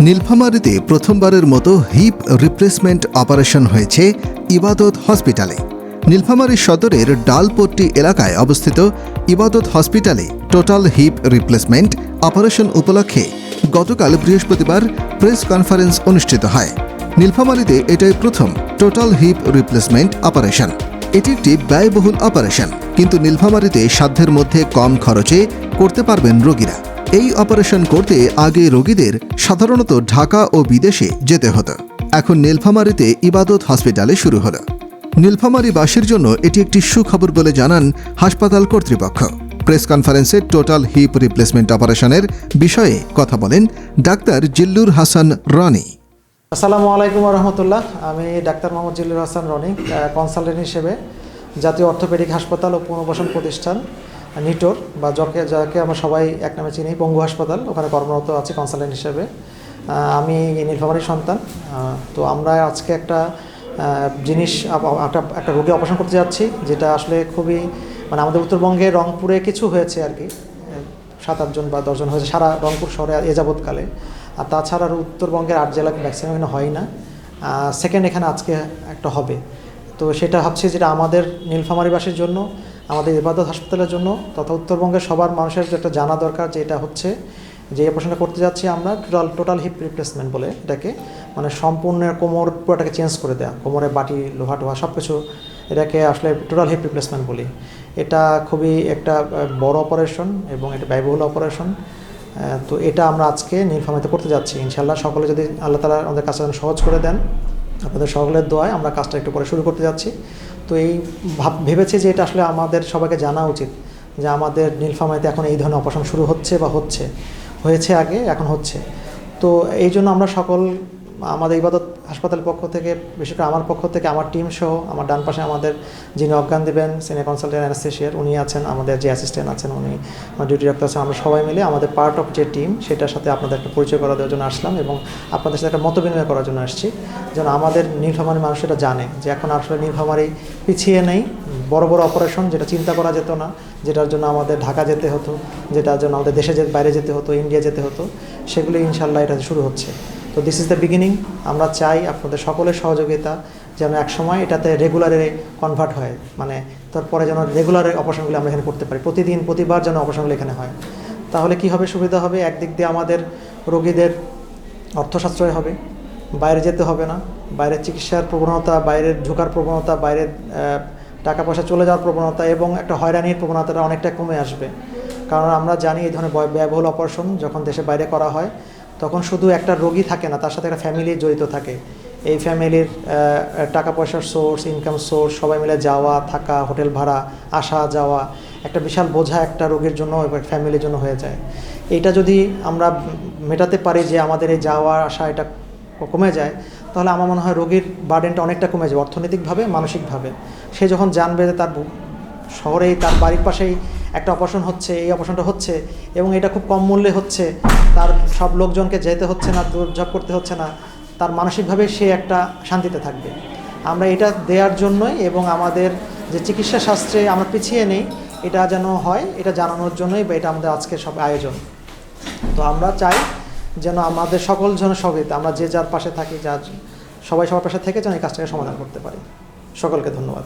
নীলফামারীতে প্রথমবারের মতো hip replacement operation হয়েছে ইবাদত হসপিটালে। নীলফামারী সদরের ডালপট্টি এলাকায় অবস্থিত ইবাদত হসপিটালে টোটাল হিপ রিপ্লেসমেন্ট অপারেশন উপলক্ষে গতকাল বৃহস্পতিবার প্রেস কনফারেন্স অনুষ্ঠিত হয়। নীলফামারীতে এটাই প্রথম টোটাল হিপ রিপ্লেসমেন্ট অপারেশন। এটি একটি ব্যয়বহুল অপারেশন, কিন্তু নীলফামারীতে সাধ্যের মধ্যে কম খরচে করতে পারবেন রোগীরা। এই অপারেশন করতে আগে রোগীদের সাধারণত ঢাকা ও বিদেশে যেতে হতো। এখন নীলফামারীতে ইবাদত হসপিটালে শুরু হলো। নীলফামারীবাসীর জন্য এটি একটি সুখবর বলে জানান হাসপাতাল কর্তৃপক্ষ। প্রেস কনফারেন্সে টোটাল হিপ রিপ্লেসমেন্ট অপারেশনের বিষয়ে কথা বলেন ডাক্তার জিল্লুর হাসান রনি। আসসালামু আলাইকুম রহমতুল্লাহ আমি ডাক্তার মোহাম্মদ জিল্লুর হাসান রনি কনসালটেন্ট হিসেবে জাতীয় অর্থোপেডিক হাসপাতাল ও পুনর্বাসন প্রতিষ্ঠান। নিটোর বা যাকে যাকে আমরা সবাই এক নামে চিনি, পঙ্গু হাসপাতাল, ওখানে কর্মরত আছে কনসালটেন্ট হিসেবে। আমি নীলফামারীর সন্তান। তো আমরা আজকে একটা জিনিস একটা একটা রোগী অপারেশন করতে যাচ্ছি, যেটা আসলে খুবই মানে আমাদের উত্তরবঙ্গে রংপুরে কিছু হয়েছে আর কি। সাত আটজন বা দশজন হয়েছে সারা রংপুর শহরে এ যাবৎকালে। আর তাছাড়া উত্তরবঙ্গের আট জেলা ম্যাক্সিমাম এখানে হয় না। সেকেন্ড এখানে আজকে একটা হবে। তো সেটা হচ্ছে যেটা আমাদের নীলফামারীবাসীর জন্য আমাদের ইবাদত হাসপাতালের জন্য তথা উত্তরবঙ্গের সবার মানুষের যেটা জানা দরকার যে এটা হচ্ছে যে অপারেশনটা করতে যাচ্ছি আমরা টোটাল টোটাল হিপ রিপ্লেসমেন্ট বলে এটাকে। মানে সম্পূর্ণ কোমর পুরোটাকে চেঞ্জ করে দেওয়া কোমরে বাটি, লোহা টোহা সব কিছু এটাকে আসলে টোটাল হিপ রিপ্লেসমেন্ট বলি। এটা খুবই একটা বড় অপারেশন এবং এটা ব্যয়বহুল অপারেশন তো এটা আমরা আজকে নীলফামারিতে করতে যাচ্ছি। ইনশাল্লাহ সকলে যদি আল্লাহ তালা আমাদের কাজটা সহজ করে দেন, আপনাদের সকলের দোয়ায় আমরা কাজটা একটু পরে শুরু করতে যাচ্ছি। তো এই ভাব, ভেবেছে যে এটা আসলে আমাদের সবাইকে জানা উচিত যে আমাদের নীলফামাইতে এখন এই ধরনের অপারেশন শুরু হচ্ছে বা হচ্ছে, হয়েছে আগে, এখন হচ্ছে। তো এই জন্য আমরা সকল আমাদের ইবাদত হাসপাতালের পক্ষ থেকে, বিশেষ করে আমার পক্ষ থেকে, আমার টিম সহ, আমার ডান পাশে আমাদের যিনি অজ্ঞান দেবেন সিনিয়র কনসালটেন্ট অ্যানাস্থেশিয়ার উনি আছেন, আমাদের যে অ্যাসিস্ট্যান্ট আছেন, উনি ডিউটি ডাক্তার আছেন, আমরা সবাই মিলে আমাদের পার্ট অফ যে টিম সেটার সাথে আপনাদের একটা পরিচয় করা দেওয়ার জন্য আসলাম এবং আপনাদের সাথে একটা মত বিনিময় করার জন্য আসছি। যেন আমাদের নীলফামারী মানুষ এটা জানে যে এখন আসলে নীলফামারী পিছিয়ে নেই, বড় বড় অপারেশন যেটা চিন্তা করা যেত না, যেটার জন্য আমাদের ঢাকা যেতে হতো, যেটার জন্য আমাদের দেশে বাইরে যেতে হতো ইন্ডিয়া যেতে হতো, সেগুলো ইনশাল্লাহ এটা শুরু হচ্ছে। তো দিস ইজ দ্য বিগিনিং আমরা চাই আপনাদের সকলের সহযোগিতা যেন একসময় এটাতে রেগুলারে কনভার্ট হয়। মানে তারপরে যেন রেগুলার অপারেশনগুলো আমরা এখানে করতে পারি। প্রতিদিন, প্রতিবার যেন অপারেশনগুলো এখানে হয়। তাহলে কি হবে? সুবিধা হবে? একদিক দিয়ে আমাদের রোগীদের অর্থ সাশ্রয় হবে। বাইরে যেতে হবে না। বাইরের চিকিৎসার প্রবণতা, বাইরের ঢোকার প্রবণতা, বাইরের টাকা পয়সা চলে যাওয়ার প্রবণতা এবং একটা হয়রানির প্রবণতাটা অনেকটা কমে আসবে। কারণ আমরা জানি এই ধরনের ব্যয়- ব্যয়বহুল অপারেশন যখন দেশে বাইরে করা হয় তখন শুধু একটা রোগী থাকে না, তার সাথে একটা ফ্যামিলি জড়িত থাকে। এই ফ্যামিলির টাকা পয়সার সোর্স ইনকাম সোর্স সবাই মিলে যাওয়া, থাকা হোটেল ভাড়া, আসা, যাওয়া, একটা বিশাল বোঝা একটা রোগীর জন্য ফ্যামিলির জন্য হয়ে যায়। এইটা যদি আমরা মেটাতে পারি যে আমাদের এই যাওয়া, আসা এটা কমে যায়, তাহলে আমার মনে হয় রোগীর বার্ডেনটা অনেকটা কমে যাবে, অর্থনৈতিকভাবে, মানসিকভাবে। সে যখন জানবে যে তার শহরেই, তার বাড়ির পাশেই একটা অপারেশন হচ্ছে, এই অপারেশনটা হচ্ছে এবং এটা খুব কম মূল্যে হচ্ছে। তার সব লোকজনকে যেতে হচ্ছে না দুর্যোগ করতে হচ্ছে না। তার মানসিকভাবে সে একটা শান্তিতে থাকবে। আমরা এটা দেওয়ার জন্যই এবং আমাদের যে চিকিৎসা শাস্ত্রে আমরা পিছিয়ে নেই, এটা যেন হয়, এটা জানানোর জন্যই বা এটা আমাদের আজকে সব আয়োজন। তো আমরা চাই যেন আমাদের সকল জন সহযোগিতা আমরা যে যার পাশে থাকি, যার সবাই সবার পাশে থেকে যেন এই কাজটাকে সমাধান করতে পারি। সকলকে ধন্যবাদ।